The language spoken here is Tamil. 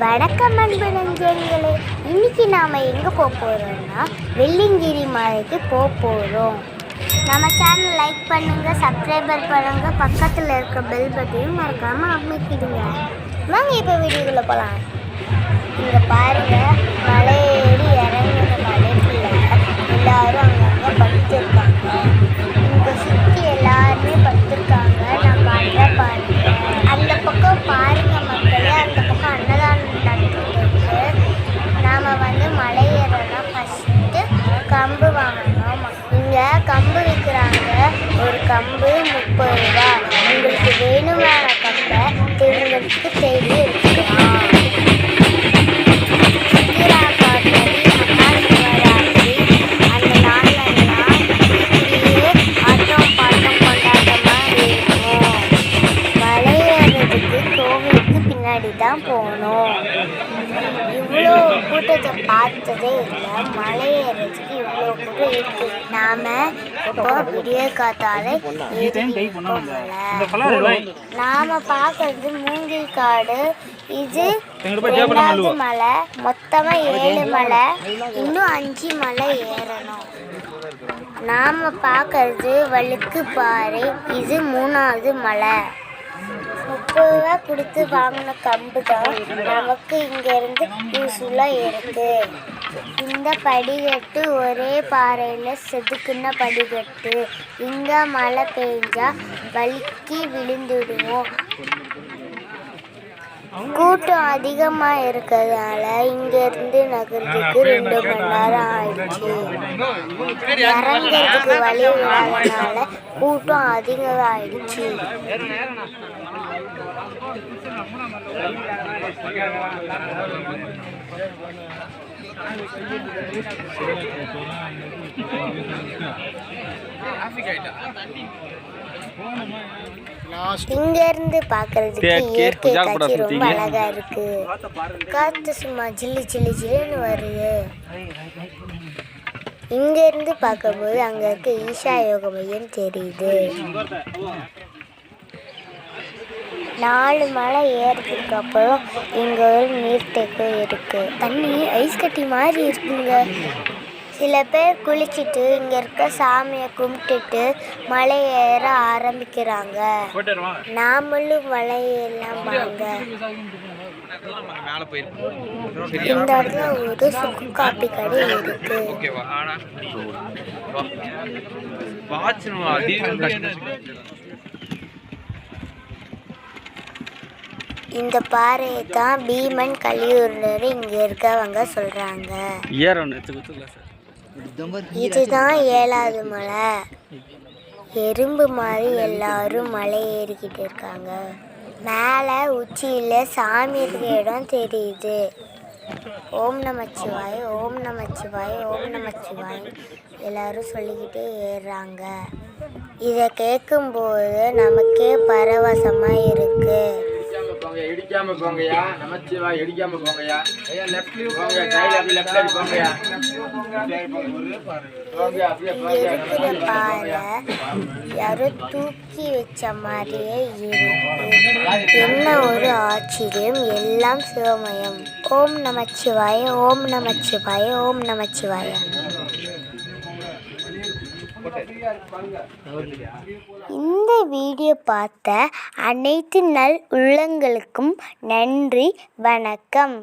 வணக்கம் அன்பு நெஞ்சங்களே இன்னைக்கு நாம் எங்கே போக போகிறோம்னா வெள்ளிங்கிரி மலைக்கு போக போகிறோம் நம்ம சேனல் லைக் பண்ணுங்க சப்ஸ்கிரைபர் பண்ணுங்க பக்கத்தில் இருக்க பெல் பட்டனையும் மறக்காமல் அமைக்கிடுங்க. வாங்க இப்போ வீடியோக்குள்ளே போகலாம் இங்கே பாருங்க. கம்பு முப்பது ரூபா. உங்களுக்கு வேணுமான கம்பை தேர்ந்தெடுத்து தேடி எடுத்துக்கலாம் அந்த பாட்டம் இருக்கும் பின்னாடி தான் போகணும் இவ்வளோ கூட்டத்தை பார்த்ததே இல்லை மலையேறதுக்கு நாம இப்போ விடிய காத்தாலே நாம பார்க்கறது மூங்கில் காடு. இது ரெண்டாவது மலை. மொத்தமா ஏழு மலை. இன்னும் அஞ்சு மலை ஏறணும். நாம பார்க்கறது வழுக்கு பாறை. இது மூணாவது மலை. முப்பது ரூபா கொடுத்து வாங்கின கம்பு தான் நமக்கு இங்கேருந்து யூஸ்ஃபுல்லாக இருக்கு. இந்த படிக்கட்டு ஒரே பாறையில் செதுக்குன படிக்கட்டு இங்கே மழை பெஞ்சா வழுக்கி விழுந்துடுவோம். கூட்டம் அதிகமாக இருக்கிறதால இங்கேருந்து நகரத்துக்கு ரெண்டு மணி நேரம் ஆயிடுச்சு. இறங்கிறதுக்கு வழி இல்லாதனால கூட்டம் அதிகம் ஆயிடுச்சு இங்க இருந்து பாக்குறதுக்கு இயற்கை காட்சி ரொம்ப அழகா இருக்கு. காத்து சும்மா ஜில்லு ஜில்லு ஜில்லுன்னு வருது. இங்க இருந்து பார்க்கும்போது அங்க இருக்க ஈஷா யோக மையம் தெரியுது. நாலு மலை ஏறதுக்கு அப்புறம் இங்க ஒரு நீர்த்தேக்கம் இருக்கு. தண்ணி ஐஸ் கட்டி மாதிரி இருக்குங்க. சில பேர் குளிச்சுட்டு இங்க இருக்க சாமியை கும்பிட்டுட்டு மலை ஏற ஆரம்பிக்கிறாங்க. நாமளும் மலை ஏறலாம் வாங்க. இந்த இடத்துல ஒரு சுக்கு காப்பி கடை இருக்கு. ஓகேவா இந்த பாறையை தான் பீமன் கலியூர்னர் இங்க இருக்கவங்க சொல்றாங்க இதுதான் ஏழாவது மலை. எறும்பு மாதிரி எல்லாரும் மலை ஏறிக்கிட்டு இருக்காங்க. மேலே உச்சியில் சாமி இருக்க இடம் தெரியுது. ஓம் நமச்சிவாய் ஓம் நமச்சிவாய் ஓம் நமச்சிவாய். எல்லாரும் சொல்லிக்கிட்டே ஏறுறாங்க. இதை கேட்கும்போது நமக்கே பரவசமாக இருக்கு. போங்க இடிக்காம போங்கயா நமச்சிவா இடிக்காம போங்கயா ஐயா லெஃப்ட்லயும் போங்க சைடுல அப்படியே லெஃப்ட் சைடு போங்கயா போங்க அப்படியே போங்க யாரோ தூக்கி வச்ச மாதிரியே இருக்கு என்ன ஒரு ஆச்சரியம்? எல்லாம் சிவமயம். ஓம் நமச்சிவாய ஓம் நமச்சிவாய ஓம் நமச்சிவாய. இந்த வீடியோ பார்த்த அனைத்து நல் உள்ளங்களுக்கும் நன்றி வணக்கம்.